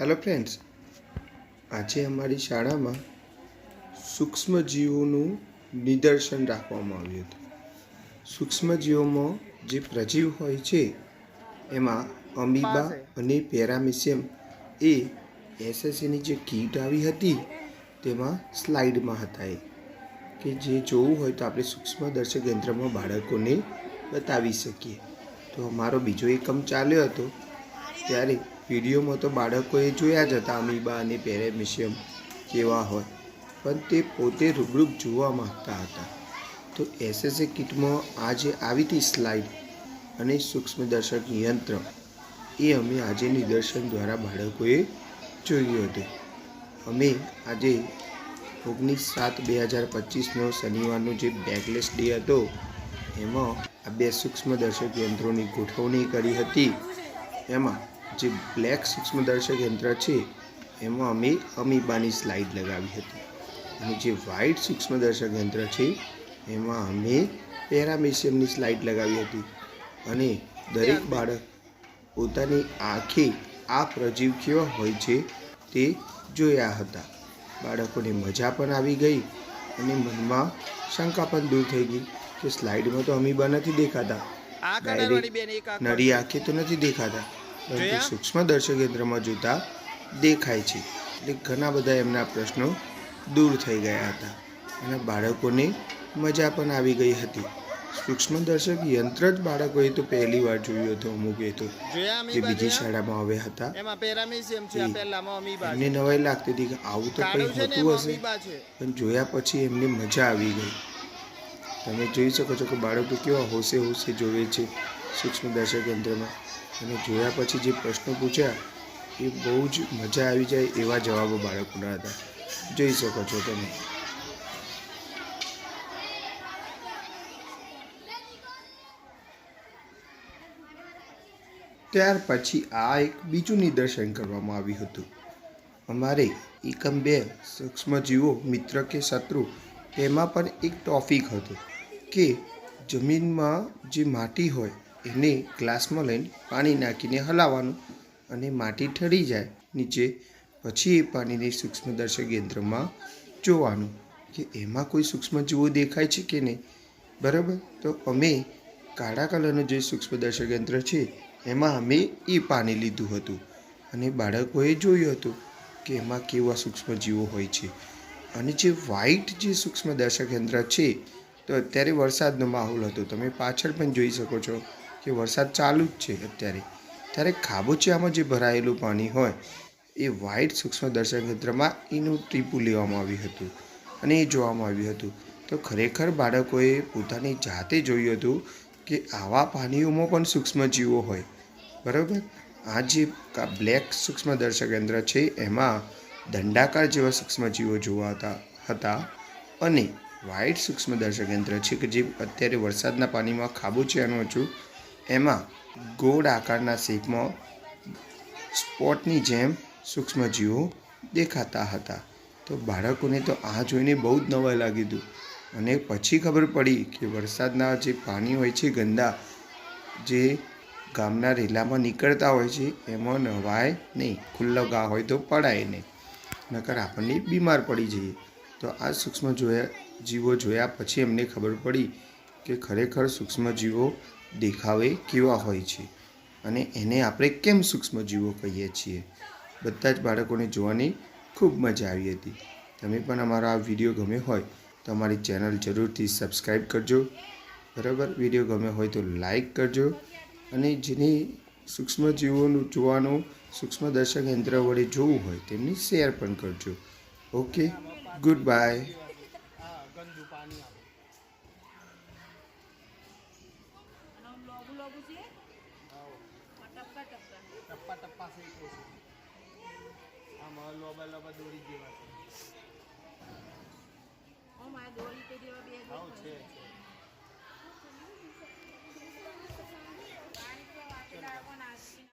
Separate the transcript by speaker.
Speaker 1: Hello friends આજે અમારી શાળામાં સૂક્ષ્મજીવોનું નિદર્શન રાખવામાં આવ્યું હતું. સૂક્ષ્મજીવોમાં જે પ્રજીવ હોય છે એમાં અમીબા અને પેરામિસિયમ એ એસએસસીની જે કીટ આવી હતી તેમાં સ્લાઇડમાં હતા એ. કે જે જોવું હોય તો આપણે સૂક્ષ્મદર્શક યંત્રમાં બાળકોને બતાવી શકીએ. તો અમારો બીજો એકમ ચાલ્યો હતો ત્યારે વિડીયોમાં તો બાળકોએ જોયા જ હતા અમીબા અને પેરેમિશિયમ કેવા હોય, પણ તે પોતે રૂબરૂપ જોવા માંગતા હતા. તો એસએસએ કિટમાં આજે આવી હતી સ્લાઇડ અને સૂક્ષ્મદર્શક યંત્ર. એ અમે આજે નિદર્શન દ્વારા બાળકોએ જોયું હતું. અમે આજે ઓગણીસ સાત બે હજાર પચીસનો શનિવારનો જે બેકલેસ ડે હતો, એમાં આ બે સૂક્ષ્મદર્શક યંત્રોની ગોઠવણી કરી હતી. એમાં જે બ્લેક સૂક્ષ્મદર્શક યંત્ર છે એમાં અમે અમીબાની સ્લાઇડ લગાવી હતી. અને જે વ્હાઇટ સૂક્ષ્મદર્શક યંત્ર છે એમાં અમે પેરામેશિયમની સ્લાઇડ લગાવી હતી. અને દરેક બાળક પોતાની આંખે આ પ્રજીવ કેવા હોય છે તે જોયા હતા. બાળકોને મજા પણ આવી ગઈ અને મનમાં શંકા પણ દૂર થઈ ગઈ કે સ્લાઇડમાં તો અમીબા નથી દેખાતા. નરી આંખે તો નથી દેખાતા. સૂક્ષ્મ દર્શક યંત્રમાં જોતા દેખાય છે. એટલે ઘણા બધા એમના પ્રશ્નો દૂર થઈ ગયા હતા અને બાળકોને મજા પણ આવી ગઈ હતી. સૂક્ષ્મ દર્શક યંત્ર જ બાળકોએ તો પહેલી વાર જોયું હતું અમુકે તો.
Speaker 2: જોયા
Speaker 1: જે બીજી શાળામાં આવ્યા હતા. એ. એમને નવાઈ લાગતી હતી કે આવું તો કંઈ હોતું હશે? પણ જોયા પછી એમને મજા આવી ગઈ. તમે જોઈ શકો છો કે બાળકો કેવા હોશે હોશે જોવે છે સૂક્ષ્મ દર્શક યંત્રમાં. અને જોયા પછી જે પ્રશ્નો પૂછ્યા, એ બહુ જ મજા આવી જાય એવા જવાબો બાળકોના હતા. જોઈ શકો છો તમે. ત્યાર પછી આ એક બીજું નિદર્શન કરવામાં આવ્યું હતું. અમારે એકમ બે સૂક્ષ્મજીવો, મિત્ર કે શત્રુ એમાં પણ એક ટોપિક હતો કે જમીનમાં જે માટી હોય એને ગ્લાસમાં લઈને પાણી નાખીને હલાવવાનું અને માટી ઠરી જાય. નીચે પછી એ પાણીને સૂક્ષ્મદર્શક યંત્રમાં જોવાનું કે એમાં કોઈ સૂક્ષ્મજીવો દેખાય છે કે નહીં. બરાબર? તો અમે કાળા કલરનું જે સૂક્ષ્મદર્શક યંત્ર છે, એમાં અમે એ પાણી લીધું હતું અને બાળકોએ જોયું હતું કે એમાં કેવા સૂક્ષ્મજીવો હોય છે. અને જે વ્હાઇટ જે સૂક્ષ્મદર્શક યંત્ર છે, તો અત્યારે વરસાદનો માહોલ હતો. તમે પાછળ પણ જોઈ શકો છો. કે વરસાદ ચાલુ જ છે અત્યારે. ત્યારે ખાબોચિયામાં જે ભરાયેલું પાણી હોય, એ વ્હાઇટ સૂક્ષ્મદર્શક યંત્રમાં એનું ટીપું લેવામાં આવ્યું હતું અને એ જોવામાં આવ્યું હતું. તો ખરેખર બાળકોએ પોતાની જાતે જોયું હતું કે આવા પાણીઓમાં પણ સૂક્ષ્મજીવો હોય. બરાબર? આ જે બ્લેક સૂક્ષ્મદર્શક યંત્ર છે, એમાં દંડાકાર જેવા સૂક્ષ્મજીવો જોવાતા હતા અને વ્હાઇટ સૂક્ષ્મદર્શક યંત્ર છે કે જે અત્યારે વરસાદના પાણીમાં ખાબોચિયાનું હતું એમાં ગોળ આકારના શેપમાં સ્પોટની જેમ સૂક્ષ્મજીવો દેખાતા હતા. તો બાળકોને તો આ જોઈને બહુ જ નવાઈ લાગી હતું. અને પછી ખબર પડી કે વરસાદના જે પાણી હોય છે, ગંદા જે ગામના રેલામાં નીકળતા હોય છે, એમાં નવાય નહીં. ખુલ્લો ગા હોય તો પડાય નહીં. નકર આપણને બીમાર પડી જઈએ. તો આ સૂક્ષ્મ જોયા જીવો જોયા પછી એમને ખબર પડી કે ખરેખર સૂક્ષ્મજીવો દેખાવે કેવા હોય છે અને એને આપણે કેમ સૂક્ષ્મજીવો કહીએ છીએ? બધા જ બાળકોને જોવાની ખૂબ મજા આવી હતી. તમે પણ અમારો આ વીડિયો ગમ્યો હોય તો અમારી ચેનલ જરૂરથી સબસ્ક્રાઈબ કરજો. બરાબર? વીડિયો ગમ્યો હોય તો લાઈક કરજો અને જેને સૂક્ષ્મજીવોનું જોવાનું સૂક્ષ્મદર્શક યંત્ર વડે જોવું હોય તેમને શેર પણ કરજો. ઓકે? Good bye.
Speaker 2: ટપ્પા ટપ્પા શેકો છે. આમાં લોબા લોબા દોરી જેવા છે.